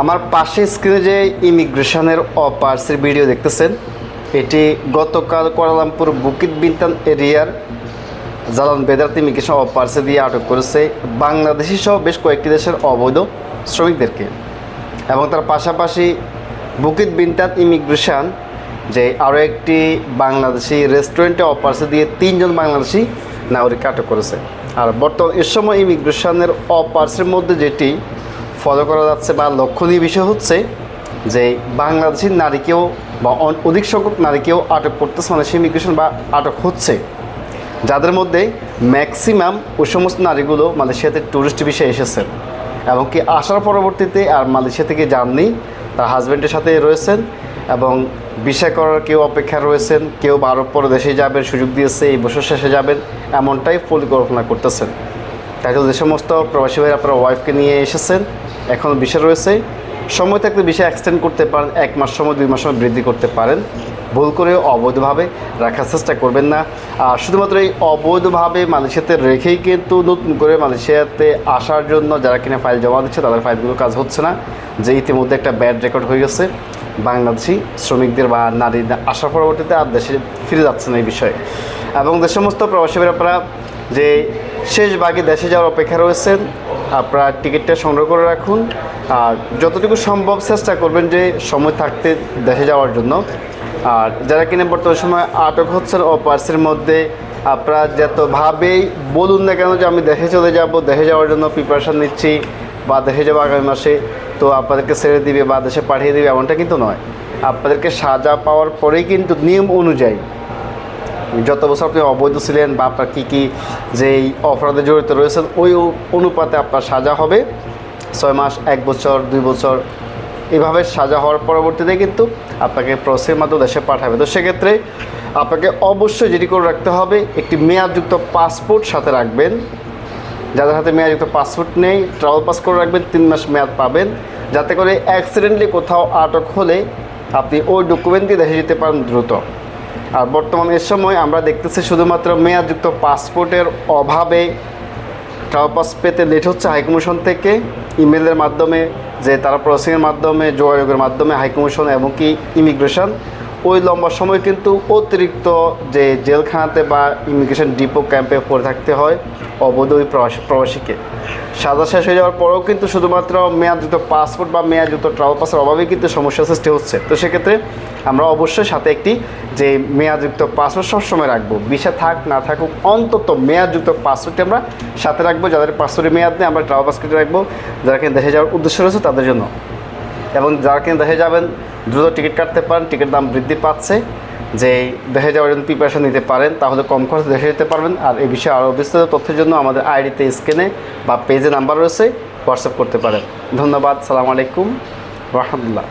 আমার পাশে স্ক্রিনে যে ইমিগ্রেশনের অপার্সের ভিডিও দেখতেছেন, এটি গতকাল কোয়ালালামপুর বুকিত বিন্তান এরিয়ার জালান বেদার্ত ইমিগ্রেশন অপার্সে দিয়ে আটক করেছে বাংলাদেশি সহ বেশ কয়েকটি দেশের অবৈধ শ্রমিকদেরকে। এবং তার পাশাপাশি বুকিত বিন্তান ইমিগ্রেশন যে আরও একটি বাংলাদেশি রেস্টুরেন্টে অপার্সে দিয়ে তিনজন বাংলাদেশি নাগরিককে আটক করেছে। আর বর্তমান এ সময় ইমিগ্রেশনের অপার্সের মধ্যে যেটি ফলো করা যাচ্ছে বা লক্ষণীয় বিষয় হচ্ছে যে বাংলাদেশি নারীকেও বা অধিক সংখ্যক নারীকেও আটক করতেছে মানে ইমিগ্রেশন বা আটক হচ্ছে। যাদের মধ্যে ম্যাক্সিমাম ওই সমস্ত নারীগুলো মালয়েশিয়াতে ট্যুরিস্ট বিষয়ে এসেছেন এবং কি আসার পরবর্তীতে আর মালয়েশিয়া থেকে যাননি, তার হাজব্যান্ডের সাথে রয়েছেন এবং বিষয় করার কেউ অপেক্ষা রয়েছেন, কেউ বারো পরে দেশে যাবেন, সুযোগ দিয়েছে, এই বছর শেষে যাবেন, এমনটাই পরিকল্পনা করতেছেন। তাই যে সমস্ত প্রবাসী ভাই আপনারা ওয়াইফকে নিয়ে এসেছেন এখন বিষয় রয়েছে। সময় থাকলে বিষয় এক্সটেন্ড করতে পারেন, এক মাস সময়, দুই মাস সময় বৃদ্ধি করতে পারেন। ভুল করে অবৈধভাবে রাখার চেষ্টা করবেন না। আর শুধুমাত্র এই অবৈধভাবে মালয়েশিয়াতে রেখেই কিন্তু নতুন করে মালয়েশিয়াতে আসার জন্য যারা কিনা ফাইল জমা দিচ্ছে, তাদের ফাইলগুলো কাজ হচ্ছে না। যে ইতিমধ্যে একটা ব্যাড রেকর্ড হয়ে গেছে, বাংলাদেশি শ্রমিকদের বা নারী আসার পরবর্তীতে আর দেশে ফিরে যাচ্ছে না এই বিষয়ে। এবং যে সমস্ত প্রবাসী ভাইরা যে শেষ ভাগে দেশে যাওয়ার অপেক্ষা রয়েছেন আপনারা টিকিটটা সংগ্রহ করে রাখুন। আর যতটুকু সম্ভব চেষ্টা করবেন যে সময় থাকতে দেশে যাওয়ার জন্য। আর যারা কিনা বর্তমান সময় আটক হচ্ছেন ও পার্সের মধ্যে, আপনারা যতভাবেই বলুন না কেন যে আমি দেশে চলে যাব, দেশে যাওয়ার জন্য প্রিপারেশান নিচ্ছি বা দেশে যাব আগামী মাসে, তো আপনাদেরকে ছেড়ে দিবে বা দেশে পাঠিয়ে দিবে এমনটা কিন্তু নয়। আপনাদেরকে সাজা পাওয়ার পরেই কিন্তু নিয়ম অনুযায়ী যত বছর আপনি অবৈধ ছিলেন বা আপনার কী কী যেই অপরাধে জড়িত রয়েছেন, ওই অনুপাতে আপনার সাজা হবে। ছয় মাস, এক বছর, দুই বছর, এভাবে সাজা হওয়ার পরবর্তীতে কিন্তু আপনাকে প্রসেসের মাধ্যমে দেশে পাঠাবে। তো সেক্ষেত্রে আপনাকে অবশ্যই যেটি করে রাখতে হবে, একটি মেয়াদযুক্ত পাসপোর্ট সাথে রাখবেন। যাদের হাতে মেয়াদযুক্ত পাসপোর্ট নেই ট্রাভেল পাস করে রাখবেন, তিন মাস মেয়াদ পাবেন। যাতে করে অ্যাক্সিডেন্টলি কোথাও আটক হলে আপনি ওই ডকুমেন্ট দিয়ে দেশে যেতে পারেন দ্রুত। আর বর্তমান এ সময় আমরা দেখতেছি শুধুমাত্র মেয়াদযুক্ত পাসপোর্টের অভাবে ট্রাভেল পাস পেতে লেট হচ্ছে হাইকমিশন থেকে। ইমেলের মাধ্যমে যে তারা প্রসেসিংয়ের মাধ্যমে, যোগাযোগের মাধ্যমে হাইকমিশন এবং কি ইমিগ্রেশন ওই লম্বা সময় কিন্তু অতিরিক্ত যে জেলখানাতে বা ইমিগ্রেশন ডিপো ক্যাম্পে পড়ে থাকতে হয় অবৈধ ওই প্রবাসী, প্রবাসীকে। সাজা শেষ হয়ে যাওয়ার পরেও কিন্তু শুধুমাত্র মেয়াদযুক্ত পাসপোর্ট বা মেয়াদযুক্ত ট্রাভেল পাসের অভাবেই কিন্তু সমস্যা সৃষ্টি হচ্ছে। তো সেক্ষেত্রে আমরা অবশ্যই সাথে একটি যে মেয়াদযুক্ত পাসপোর্ট সবসময় রাখব। বিষা থাক, না থাকুক, অন্তত মেয়াদযুক্ত পাসপোর্টটি আমরা সাথে রাখব। যাদের পাসপোর্টের মেয়াদ নেই, আমরা ট্রাভেল পাস কেটে রাখব। যারা কিনা দেশে যাওয়ার উদ্দেশ্য রয়েছে তাদের জন্য। এবং যারা কিনা দেশে যাবেন, দ্রুত টিকিট কাটতে পারেন টিকিট দাম বৃদ্ধি পাচ্ছে, যে দেশে যাওয়ার জন্য প্রিপারেশন নিতে পারেন, তাহলে কম খরচে দেশে যেতে পারবেন। আর এই বিষয়ে আরও বিস্তারিত তথ্যের জন্য আমাদের আইডিতে স্ক্রিনে বা পেজে নাম্বার রয়েছে হোয়াটসঅ্যাপ করতে পারেন। ধন্যবাদ, সালাম আলাইকুম, রহমতুল্লাহ।